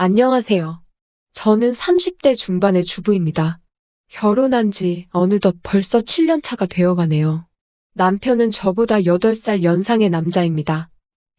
안녕하세요. 저는 30대 중반의 주부입니다. 결혼한 지 어느덧 벌써 7년 차가 되어 가네요. 남편은 저보다 8살 연상의 남자입니다.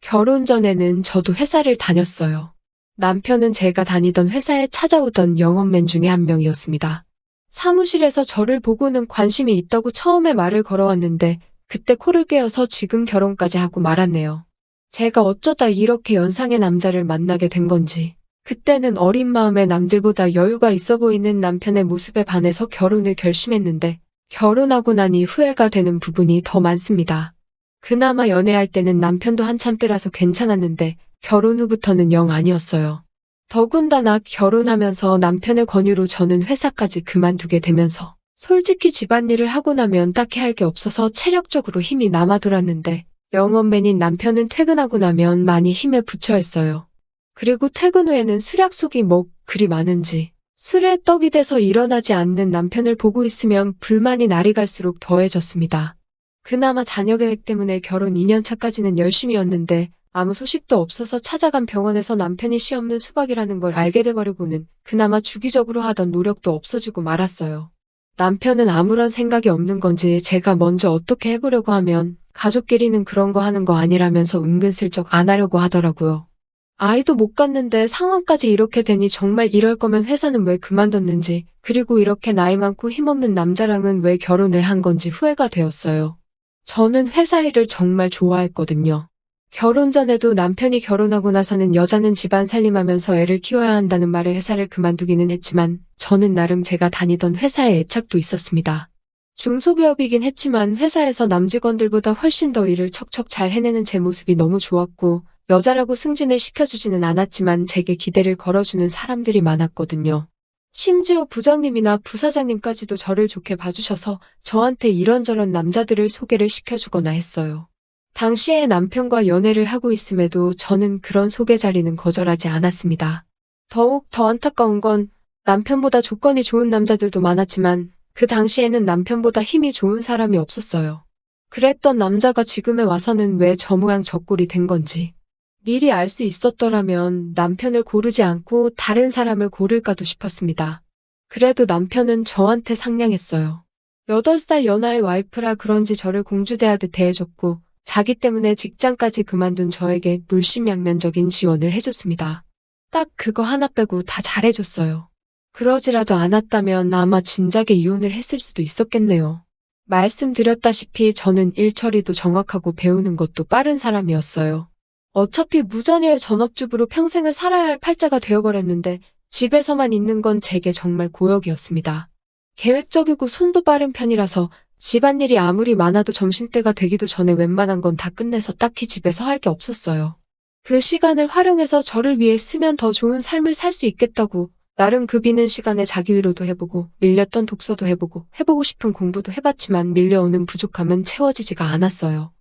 결혼 전에는 저도 회사를 다녔어요. 남편은 제가 다니던 회사에 찾아오던 영업맨 중에 한 명이었습니다. 사무실에서 저를 보고는 관심이 있다고 처음에 말을 걸어왔는데 그때 코를 꿰어서 지금 결혼까지 하고 말았네요. 제가 어쩌다 이렇게 연상의 남자를 만나게 된 건지. 그때는 어린 마음에 남들보다 여유가 있어 보이는 남편의 모습에 반해서 결혼을 결심했는데 결혼하고 나니 후회가 되는 부분이 더 많습니다. 그나마 연애할 때는 남편도 한참 때라서 괜찮았는데 결혼 후부터는 영 아니었어요. 더군다나 결혼하면서 남편의 권유로 저는 회사까지 그만두게 되면서 솔직히 집안일을 하고 나면 딱히 할 게 없어서 체력적으로 힘이 남아돌았는데 영업맨인 남편은 퇴근하고 나면 많이 힘에 부처 했어요. 그리고 퇴근 후에는 술 약속이 뭐 그리 많은지 술에 떡이 돼서 일어나지 않는 남편을 보고 있으면 불만이 날이 갈수록 더해졌습니다. 그나마 자녀 계획 때문에 결혼 2년 차까지는 열심히였는데 아무 소식도 없어서 찾아간 병원에서 남편이 시 없는 수박이라는 걸 알게 돼버리고는 그나마 주기적으로 하던 노력도 없어지고 말았어요. 남편은 아무런 생각이 없는 건지 제가 먼저 어떻게 해보려고 하면 가족끼리는 그런 거 하는 거 아니라면서 은근슬쩍 안 하려고 하더라고요. 아이도 못 갔는데 상황까지 이렇게 되니 정말 이럴 거면 회사는 왜 그만뒀는지 그리고 이렇게 나이 많고 힘없는 남자랑은 왜 결혼을 한 건지 후회가 되었어요. 저는 회사 일을 정말 좋아했거든요. 결혼 전에도 남편이 결혼하고 나서는 여자는 집안 살림하면서 애를 키워야 한다는 말에 회사를 그만두기는 했지만 저는 나름 제가 다니던 회사에 애착도 있었습니다. 중소기업이긴 했지만 회사에서 남직원들보다 훨씬 더 일을 척척 잘 해내는 제 모습이 너무 좋았고 여자라고 승진을 시켜주지는 않았지만 제게 기대를 걸어주는 사람들이 많았거든요. 심지어 부장님이나 부사장님까지도 저를 좋게 봐주셔서 저한테 이런저런 남자들을 소개를 시켜주거나 했어요. 당시에 남편과 연애를 하고 있음에도 저는 그런 소개 자리는 거절하지 않았습니다. 더욱 더 안타까운 건 남편보다 조건이 좋은 남자들도 많았지만 그 당시에는 남편보다 힘이 좋은 사람이 없었어요. 그랬던 남자가 지금에 와서는 왜 저 모양 저 꼴이 된 건지. 미리 알 수 있었더라면 남편을 고르지 않고 다른 사람을 고를까도 싶었습니다. 그래도 남편은 저한테 상냥했어요. 8살 연하의 와이프라 그런지 저를 공주대하듯 대해줬고 자기 때문에 직장까지 그만둔 저에게 물심양면적인 지원을 해줬습니다. 딱 그거 하나 빼고 다 잘해줬어요. 그러지라도 않았다면 아마 진작에 이혼을 했을 수도 있었겠네요. 말씀드렸다시피 저는 일 처리도 정확하고 배우는 것도 빠른 사람이었어요. 어차피 무전일 전업주부로 평생을 살아야 할 팔자가 되어버렸는데 집에서만 있는 건 제게 정말 고역이었습니다. 계획적이고 손도 빠른 편이라서 집안일이 아무리 많아도 점심때가 되기도 전에 웬만한 건 다 끝내서 딱히 집에서 할 게 없었어요. 그 시간을 활용해서 저를 위해 쓰면 더 좋은 삶을 살 수 있겠다고 나름 그 비는 시간에 자기 위로도 해보고 밀렸던 독서도 해보고 해보고 싶은 공부도 해봤지만 밀려오는 부족함은 채워지지가 않았어요.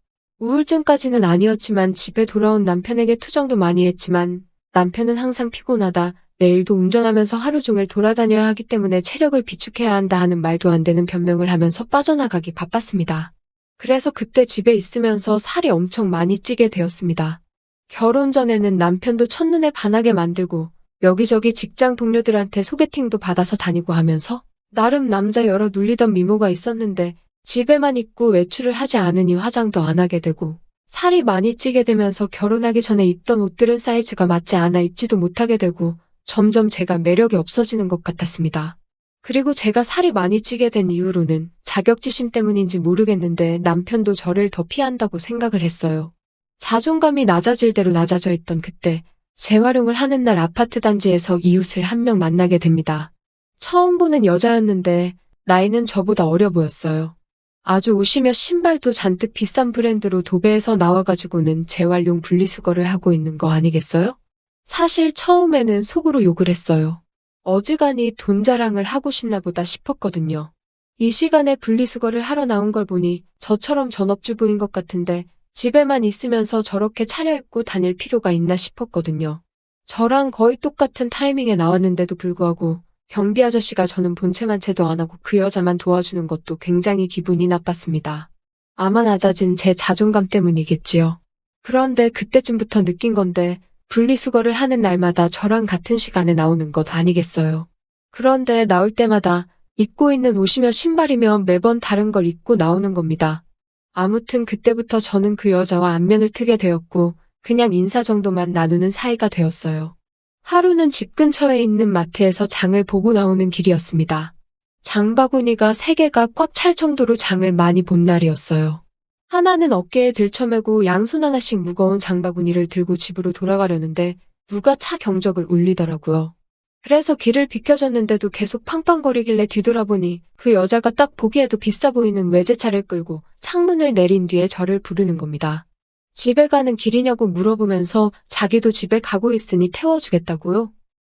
우울증까지는 아니었지만 집에 돌아온 남편에게 투정도 많이 했지만 남편은 항상 피곤하다. 내일도 운전하면서 하루 종일 돌아다녀야 하기 때문에 체력을 비축해야 한다 하는 말도 안 되는 변명을 하면서 빠져나가기 바빴습니다. 그래서 그때 집에 있으면서 살이 엄청 많이 찌게 되었습니다. 결혼 전에는 남편도 첫눈에 반하게 만들고 여기저기 직장 동료들한테 소개팅도 받아서 다니고 하면서 나름 남자 여러 눌리던 미모가 있었는데 집에만 있고 외출을 하지 않으니 화장도 안 하게 되고 살이 많이 찌게 되면서 결혼하기 전에 입던 옷들은 사이즈가 맞지 않아 입지도 못하게 되고 점점 제가 매력이 없어지는 것 같았습니다. 그리고 제가 살이 많이 찌게 된 이후로는 자격지심 때문인지 모르겠는데 남편도 저를 더 피한다고 생각을 했어요. 자존감이 낮아질 대로 낮아져 있던 그때 재활용을 하는 날 아파트 단지에서 이웃을 한 명 만나게 됩니다. 처음 보는 여자였는데 나이는 저보다 어려 보였어요. 아주 옷이며 신발도 잔뜩 비싼 브랜드로 도배해서 나와가지고는 재활용 분리수거를 하고 있는 거 아니겠어요? 사실 처음에는 속으로 욕을 했어요. 어지간히 돈 자랑을 하고 싶나 보다 싶었거든요. 이 시간에 분리수거를 하러 나온 걸 보니 저처럼 전업주부인 것 같은데 집에만 있으면서 저렇게 차려입고 다닐 필요가 있나 싶었거든요. 저랑 거의 똑같은 타이밍에 나왔는데도 불구하고 경비 아저씨가 저는 본체만 채도 안 하고 그 여자만 도와주는 것도 굉장히 기분이 나빴습니다. 아마 낮아진 제 자존감 때문이겠지요. 그런데 그때쯤부터 느낀 건데 분리수거를 하는 날마다 저랑 같은 시간에 나오는 것 아니겠어요. 그런데 나올 때마다 입고 있는 옷이며 신발이며 매번 다른 걸 입고 나오는 겁니다. 아무튼 그때부터 저는 그 여자와 안면을 트게 되었고 그냥 인사 정도만 나누는 사이가 되었어요. 하루는 집 근처에 있는 마트에서 장을 보고 나오는 길이었습니다. 장바구니가 세 개가 꽉 찰 정도로 장을 많이 본 날이었어요. 하나는 어깨에 들쳐매고 양손 하나씩 무거운 장바구니를 들고 집으로 돌아가려는데 누가 차 경적을 울리더라고요. 그래서 길을 비켜줬는데도 계속 팡팡거리길래 뒤돌아보니 그 여자가 딱 보기에도 비싸 보이는 외제차를 끌고 창문을 내린 뒤에 저를 부르는 겁니다. 집에 가는 길이냐고 물어보면서 자기도 집에 가고 있으니 태워주겠다고요?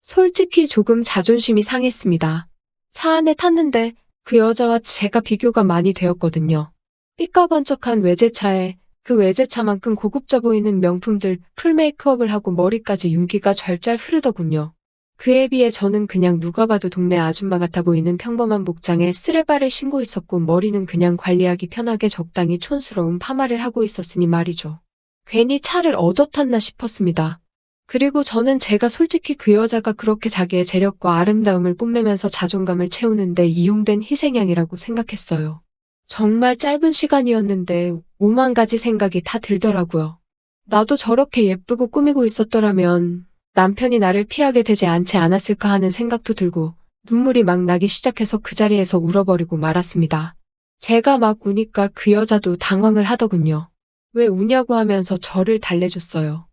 솔직히 조금 자존심이 상했습니다. 차 안에 탔는데 그 여자와 제가 비교가 많이 되었거든요. 삐까번쩍한 외제차에 그 외제차만큼 고급져 보이는 명품들 풀 메이크업을 하고 머리까지 윤기가 절잘 흐르더군요. 그에 비해 저는 그냥 누가 봐도 동네 아줌마 같아 보이는 평범한 목장에 쓰레바를 신고 있었고 머리는 그냥 관리하기 편하게 적당히 촌스러운 파마를 하고 있었으니 말이죠. 괜히 차를 얻어 탔나 싶었습니다. 그리고 저는 제가 솔직히 그 여자가 그렇게 자기의 재력과 아름다움을 뽐내면서 자존감을 채우는데 이용된 희생양이라고 생각했어요. 정말 짧은 시간이었는데 오만 가지 생각이 다 들더라고요. 나도 저렇게 예쁘고 꾸미고 있었더라면 남편이 나를 피하게 되지 않지 않았을까 하는 생각도 들고 눈물이 막 나기 시작해서 그 자리에서 울어버리고 말았습니다. 제가 막 우니까 그 여자도 당황을 하더군요. 왜 우냐고 하면서 저를 달래줬어요.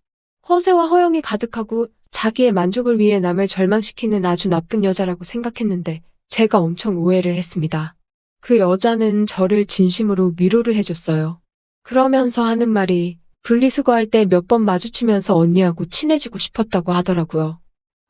허세와 허영이 가득하고 자기의 만족을 위해 남을 절망시키는 아주 나쁜 여자라고 생각했는데 제가 엄청 오해를 했습니다. 그 여자는 저를 진심으로 위로를 해줬어요. 그러면서 하는 말이 분리수거할 때 몇 번 마주치면서 언니하고 친해지고 싶었다고 하더라고요.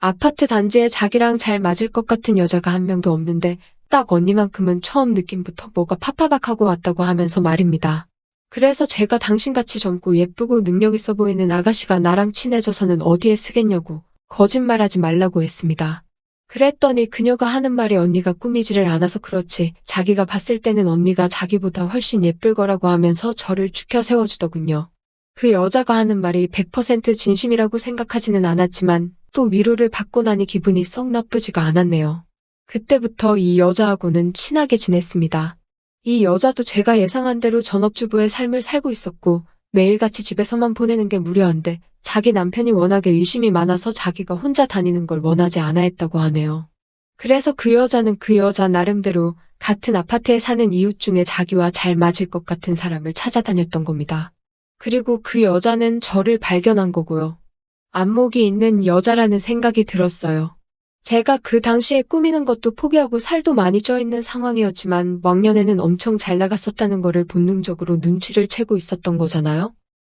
아파트 단지에 자기랑 잘 맞을 것 같은 여자가 한 명도 없는데 딱 언니만큼은 처음 느낌부터 뭐가 파파박하고 왔다고 하면서 말입니다. 그래서 제가 당신같이 젊고 예쁘고 능력 있어 보이는 아가씨가 나랑 친해져서는 어디에 쓰겠냐고 거짓말하지 말라고 했습니다. 그랬더니 그녀가 하는 말이 언니가 꾸미지를 않아서 그렇지 자기가 봤을 때는 언니가 자기보다 훨씬 예쁠 거라고 하면서 저를 죽여 세워주더군요. 그 여자가 하는 말이 100% 진심이라고 생각하지는 않았지만 또 위로를 받고 나니 기분이 썩 나쁘지가 않았네요. 그때부터 이 여자하고는 친하게 지냈습니다. 이 여자도 제가 예상한 대로 전업주부의 삶을 살고 있었고 매일같이 집에서만 보내는 게 무료한데 자기 남편이 워낙에 의심이 많아서 자기가 혼자 다니는 걸 원하지 않아 했다고 하네요. 그래서 그 여자는 그 여자 나름대로 같은 아파트에 사는 이웃 중에 자기와 잘 맞을 것 같은 사람을 찾아다녔던 겁니다. 그리고 그 여자는 저를 발견한 거고요. 안목이 있는 여자라는 생각이 들었어요. 제가 그 당시에 꾸미는 것도 포기하고 살도 많이 쪄 있는 상황이었지만 왕년에는 엄청 잘 나갔었다는 거를 본능적으로 눈치를 채고 있었던 거잖아요.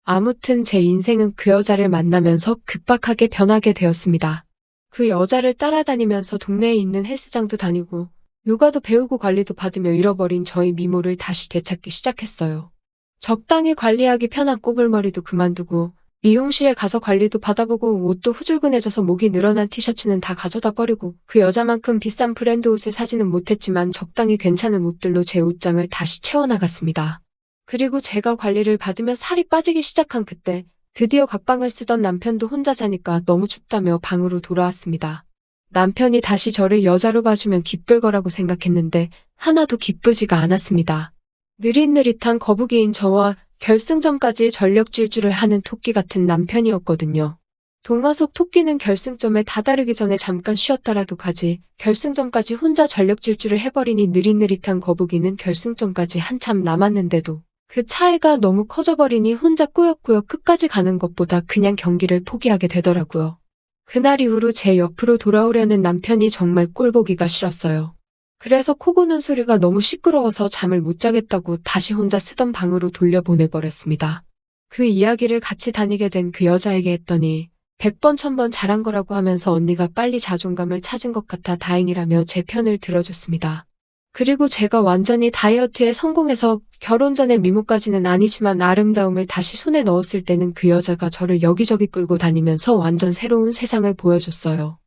아무튼 제 인생은 그 여자를 만나면서 급박하게 변하게 되었습니다. 그 여자를 따라다니면서 동네에 있는 헬스장도 다니고 요가도 배우고 관리도 받으며 잃어버린 저의 미모를 다시 되찾기 시작했어요. 적당히 관리하기 편한 꼬불머리도 그만두고 미용실에 가서 관리도 받아보고 옷도 후줄근해져서 목이 늘어난 티셔츠는 다 가져다 버리고 그 여자만큼 비싼 브랜드 옷을 사지는 못했지만 적당히 괜찮은 옷들로 제 옷장을 다시 채워나갔습니다. 그리고 제가 관리를 받으며 살이 빠지기 시작한 그때 드디어 각방을 쓰던 남편도 혼자 자니까 너무 춥다며 방으로 돌아왔습니다. 남편이 다시 저를 여자로 봐주면 기쁠 거라고 생각했는데 하나도 기쁘지가 않았습니다. 느릿느릿한 거북이인 저와 결승점까지 전력 질주를 하는 토끼 같은 남편이었거든요. 동화 속 토끼는 결승점에 다다르기 전에 잠깐 쉬었다라도 가지 결승점까지 혼자 전력 질주를 해버리니 느릿느릿한 거북이는 결승점까지 한참 남았는데도 그 차이가 너무 커져버리니 혼자 꾸역꾸역 끝까지 가는 것보다 그냥 경기를 포기하게 되더라고요. 그날 이후로 제 옆으로 돌아오려는 남편이 정말 꼴보기가 싫었어요. 그래서 코 고는 소리가 너무 시끄러워서 잠을 못 자겠다고 다시 혼자 쓰던 방으로 돌려보내버렸습니다. 그 이야기를 같이 다니게 된 그 여자에게 했더니 100번 1000번 잘한 거라고 하면서 언니가 빨리 자존감을 찾은 것 같아 다행이라며 제 편을 들어줬습니다. 그리고 제가 완전히 다이어트에 성공해서 결혼 전에 미모까지는 아니지만 아름다움을 다시 손에 넣었을 때는 그 여자가 저를 여기저기 끌고 다니면서 완전 새로운 세상을 보여줬어요.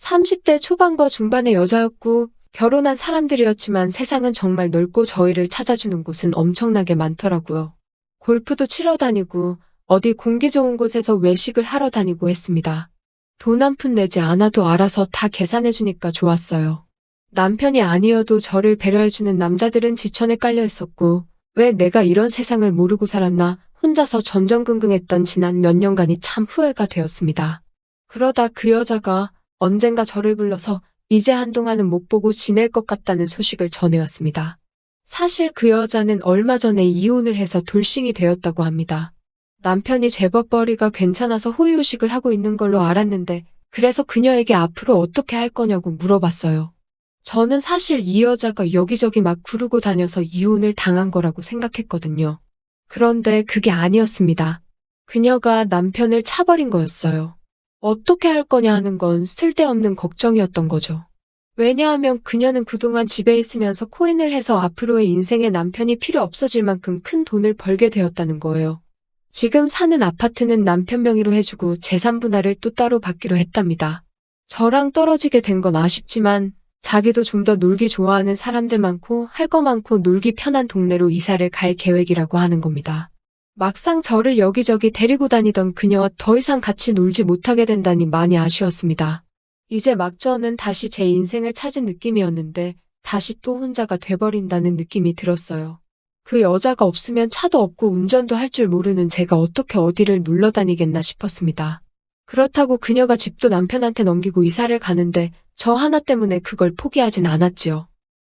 30대 초반과 중반의 여자였고 결혼한 사람들이었지만 세상은 정말 넓고 저희를 찾아주는 곳은 엄청나게 많더라고요. 골프도 치러 다니고 어디 공기 좋은 곳에서 외식을 하러 다니고 했습니다. 돈 한 푼 내지 않아도 알아서 다 계산해주니까 좋았어요. 남편이 아니어도 저를 배려해주는 남자들은 지천에 깔려 있었고, 왜 내가 이런 세상을 모르고 살았나 혼자서 전전긍긍했던 지난 몇 년간이 참 후회가 되었습니다. 그러다 그 여자가 언젠가 저를 불러서 이제 한동안은 못 보고 지낼 것 같다는 소식을 전해왔습니다. 사실 그 여자는 얼마 전에 이혼을 해서 돌싱이 되었다고 합니다. 남편이 제법 벌이가 괜찮아서 호의호식을 하고 있는 걸로 알았는데 그래서 그녀에게 앞으로 어떻게 할 거냐고 물어봤어요. 저는 사실 이 여자가 여기저기 막 구르고 다녀서 이혼을 당한 거라고 생각했거든요. 그런데 그게 아니었습니다. 그녀가 남편을 차버린 거였어요. 어떻게 할 거냐 하는 건 쓸데없는 걱정이었던 거죠. 왜냐하면 그녀는 그동안 집에 있으면서 코인을 해서 앞으로의 인생에 남편이 필요 없어질 만큼 큰 돈을 벌게 되었다는 거예요. 지금 사는 아파트는 남편 명의로 해주고 재산 분할을 또 따로 받기로 했답니다. 저랑 떨어지게 된 건 아쉽지만 자기도 좀 더 놀기 좋아하는 사람들 많고 할 거 많고 놀기 편한 동네로 이사를 갈 계획이라고 하는 겁니다. 막상 저를 여기저기 데리고 다니던 그녀와 더 이상 같이 놀지 못하게 된다니 많이 아쉬웠습니다. 이제 막 저는 다시 제 인생을 찾은 느낌이었는데 다시 또 혼자가 돼버린다는 느낌이 들었어요. 그 여자가 없으면 차도 없고 운전도 할 줄 모르는 제가 어떻게 어디를 놀러 다니겠나 싶었습니다. 그렇다고 그녀가 집도 남편한테 넘기고 이사를 가는데 저 하나 때문에 그걸 포기하진 않았지요.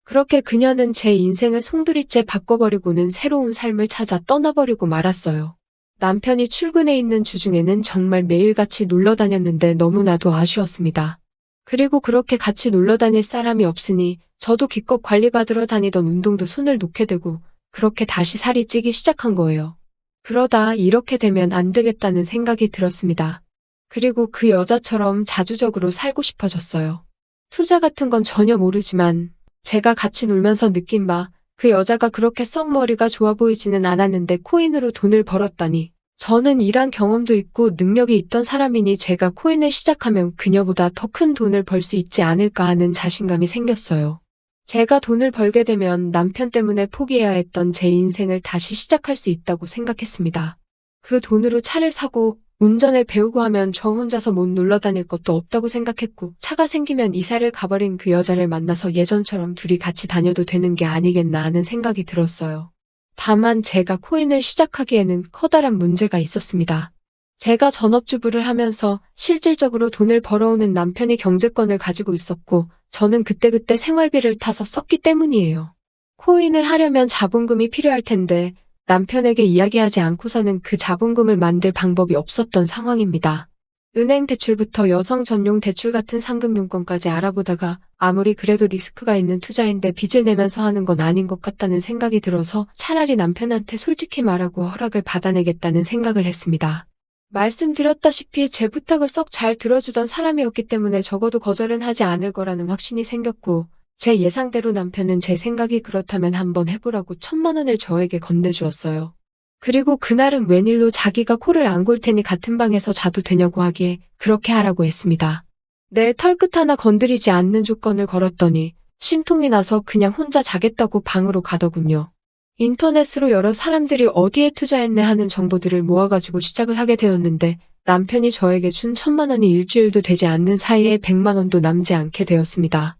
그렇게 그녀는 제 인생을 송두리째 바꿔버리고는 새로운 삶을 찾아 떠나버리고 말았어요. 남편이 출근해 있는 주중에는 정말 매일같이 놀러 다녔는데 너무나도 아쉬웠습니다. 그리고 그렇게 같이 놀러 다닐 사람이 없으니 저도 기껏 관리받으러 다니던 운동도 손을 놓게 되고 그렇게 다시 살이 찌기 시작한 거예요. 그러다 이렇게 되면 안 되겠다는 생각이 들었습니다. 그리고 그 여자처럼 자주적으로 살고 싶어졌어요. 투자 같은 건 전혀 모르지만 제가 같이 놀면서 느낀 바 그 여자가 그렇게 썩 머리가 좋아 보이지는 않았는데 코인으로 돈을 벌었다니 저는 일한 경험도 있고 능력이 있던 사람이니 제가 코인을 시작하면 그녀보다 더 큰 돈을 벌 수 있지 않을까 하는 자신감이 생겼어요. 제가 돈을 벌게 되면 남편 때문에 포기해야 했던 제 인생을 다시 시작할 수 있다고 생각했습니다. 그 돈으로 차를 사고 운전을 배우고 하면 저 혼자서 못 놀러 다닐 것도 없다고 생각했고 차가 생기면 이사를 가버린 그 여자를 만나서 예전처럼 둘이 같이 다녀도 되는 게 아니겠나 하는 생각이 들었어요. 다만 제가 코인을 시작하기에는 커다란 문제가 있었습니다. 제가 전업주부를 하면서 실질적으로 돈을 벌어오는 남편이 경제권을 가지고 있었고 저는 그때그때 생활비를 타서 썼기 때문이에요. 코인을 하려면 자본금이 필요할 텐데 남편에게 이야기하지 않고서는 그 자본금을 만들 방법이 없었던 상황입니다. 은행 대출부터 여성 전용 대출 같은 상금융권까지 알아보다가 아무리 그래도 리스크가 있는 투자인데 빚을 내면서 하는 건 아닌 것 같다는 생각이 들어서 차라리 남편한테 솔직히 말하고 허락을 받아내겠다는 생각을 했습니다. 말씀드렸다시피 제 부탁을 썩 잘 들어주던 사람이었기 때문에 적어도 거절은 하지 않을 거라는 확신이 생겼고 제 예상대로 남편은 제 생각이 그렇다면 한번 해보라고 천만 원을 저에게 건네주었어요. 그리고 그날은 웬일로 자기가 코를 안 골 테니 같은 방에서 자도 되냐고 하기에 그렇게 하라고 했습니다. 내 털끝 하나 건드리지 않는 조건을 걸었더니 심통이 나서 그냥 혼자 자겠다고 방으로 가더군요. 인터넷으로 여러 사람들이 어디에 투자했네 하는 정보들을 모아가지고 시작을 하게 되었는데 남편이 저에게 준 천만 원이 일주일도 되지 않는 사이에 백만 원도 남지 않게 되었습니다.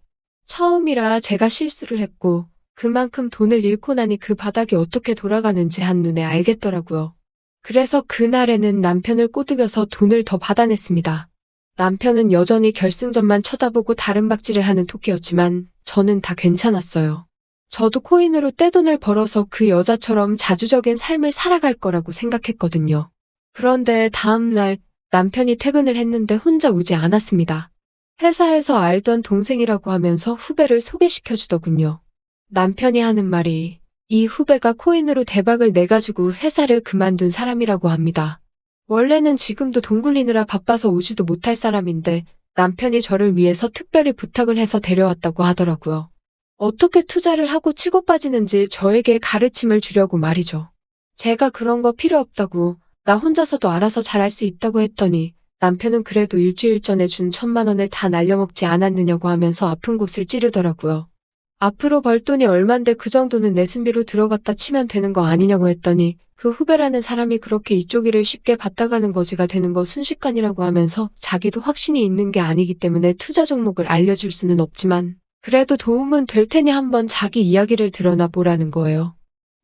처음이라 제가 실수를 했고 그만큼 돈을 잃고 나니 그 바닥이 어떻게 돌아가는지 한눈에 알겠더라고요. 그래서 그날에는 남편을 꼬드겨서 돈을 더 받아냈습니다. 남편은 여전히 결승전만 쳐다보고 다른 박질을 하는 토끼였지만 저는 다 괜찮았어요. 저도 코인으로 떼돈을 벌어서 그 여자처럼 자주적인 삶을 살아갈 거라고 생각했거든요. 그런데 다음날 남편이 퇴근을 했는데 혼자 오지 않았습니다. 회사에서 알던 동생이라고 하면서 후배를 소개시켜 주더군요. 남편이 하는 말이 이 후배가 코인으로 대박을 내가지고 회사를 그만둔 사람이라고 합니다. 원래는 지금도 돈 굴리느라 바빠서 오지도 못할 사람인데 남편이 저를 위해서 특별히 부탁을 해서 데려왔다고 하더라고요. 어떻게 투자를 하고 치고 빠지는지 저에게 가르침을 주려고 말이죠. 제가 그런 거 필요 없다고 나 혼자서도 알아서 잘할 수 있다고 했더니 남편은 그래도 일주일 전에 준 천만 원을 다 날려먹지 않았느냐고 하면서 아픈 곳을 찌르더라고요. 앞으로 벌 돈이 얼만데 그 정도는 내 순비로 들어갔다 치면 되는 거 아니냐고 했더니 그 후배라는 사람이 그렇게 이쪽 일을 쉽게 받다가는 거지가 되는 거 순식간이라고 하면서 자기도 확신이 있는 게 아니기 때문에 투자 종목을 알려줄 수는 없지만 그래도 도움은 될 테니 한번 자기 이야기를 드러나 보라는 거예요.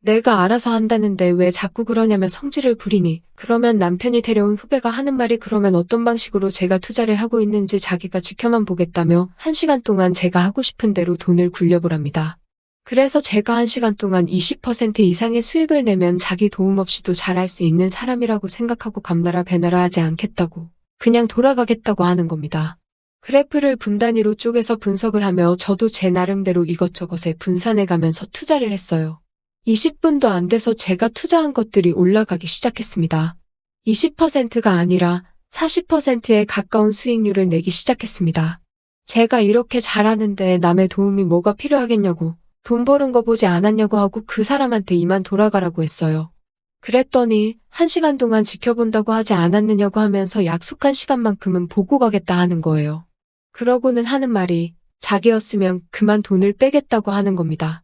내가 알아서 한다는데 왜 자꾸 그러냐며 성질을 부리니 그러면 남편이 데려온 후배가 하는 말이 그러면 어떤 방식으로 제가 투자를 하고 있는지 자기가 지켜만 보겠다며 한 시간 동안 제가 하고 싶은 대로 돈을 굴려보랍니다. 그래서 제가 한 시간 동안 20% 이상의 수익을 내면 자기 도움 없이도 잘할 수 있는 사람이라고 생각하고 감나라 배나라 하지 않겠다고 그냥 돌아가겠다고 하는 겁니다. 그래프를 분단위로 쪼개서 분석을 하며 저도 제 나름대로 이것저것에 분산해 가면서 투자를 했어요. 20분도 안 돼서 제가 투자한 것들이 올라가기 시작했습니다. 20%가 아니라 40%에 가까운 수익률을 내기 시작했습니다. 제가 이렇게 잘하는데 남의 도움이 뭐가 필요하겠냐고 돈 버는 거 보지 않았냐고 하고 그 사람한테 이만 돌아가라고 했어요. 그랬더니 한 시간 동안 지켜본다고 하지 않았느냐고 하면서 약속한 시간만큼은 보고 가겠다 하는 거예요. 그러고는 하는 말이 자기였으면 그만 돈을 빼겠다고 하는 겁니다.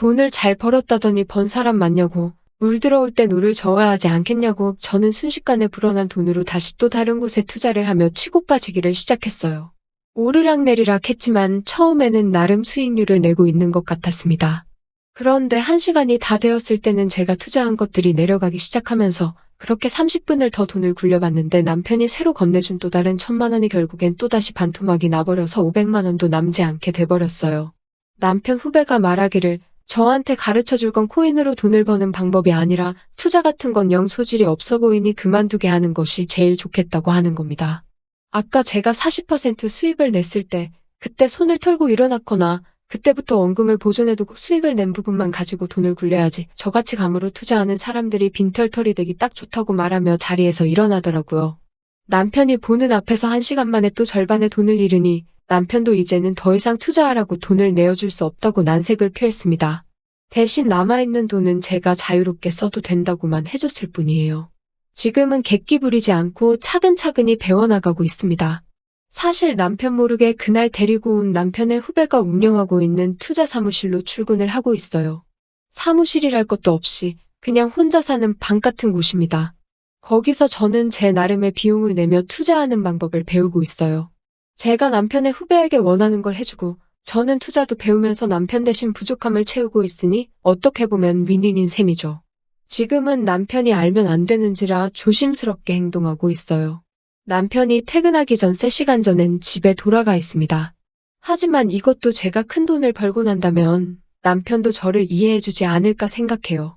돈을 잘 벌었다더니 번 사람 맞냐고 물 들어올 때 노를 저어야 하지 않겠냐고 저는 순식간에 불어난 돈으로 다시 또 다른 곳에 투자를 하며 치고 빠지기를 시작했어요. 오르락내리락 했지만 처음에는 나름 수익률을 내고 있는 것 같았습니다. 그런데 한 시간이 다 되었을 때는 제가 투자한 것들이 내려가기 시작하면서 그렇게 30분을 더 돈을 굴려봤는데 남편이 새로 건네준 또 다른 천만 원이 결국엔 또다시 반토막이 나버려서 500만 원도 남지 않게 돼버렸어요. 남편 후배가 말하기를 저한테 가르쳐 줄 건 코인으로 돈을 버는 방법이 아니라 투자 같은 건 영 소질이 없어 보이니 그만두게 하는 것이 제일 좋겠다고 하는 겁니다. 아까 제가 40% 수입을 냈을 때 그때 손을 털고 일어났거나 그때부터 원금을 보존해두고 수익을 낸 부분만 가지고 돈을 굴려야지 저같이 감으로 투자하는 사람들이 빈털털이 되기 딱 좋다고 말하며 자리에서 일어나더라고요. 남편이 보는 앞에서 한 시간 만에 또 절반의 돈을 잃으니 남편도 이제는 더 이상 투자하라고 돈을 내어줄 수 없다고 난색을 표했습니다. 대신 남아있는 돈은 제가 자유롭게 써도 된다고만 해줬을 뿐이에요. 지금은 객기 부리지 않고 차근차근히 배워나가고 있습니다. 사실 남편 모르게 그날 데리고 온 남편의 후배가 운영하고 있는 투자 사무실로 출근을 하고 있어요. 사무실이랄 것도 없이 그냥 혼자 사는 방 같은 곳입니다. 거기서 저는 제 나름의 비용을 내며 투자하는 방법을 배우고 있어요. 제가 남편의 후배에게 원하는 걸 해주고 저는 투자도 배우면서 남편 대신 부족함을 채우고 있으니 어떻게 보면 윈윈인 셈이죠. 지금은 남편이 알면 안 되는지라 조심스럽게 행동하고 있어요. 남편이 퇴근하기 전 3시간 전엔 집에 돌아가 있습니다. 하지만 이것도 제가 큰 돈을 벌고 난다면 남편도 저를 이해해주지 않을까 생각해요.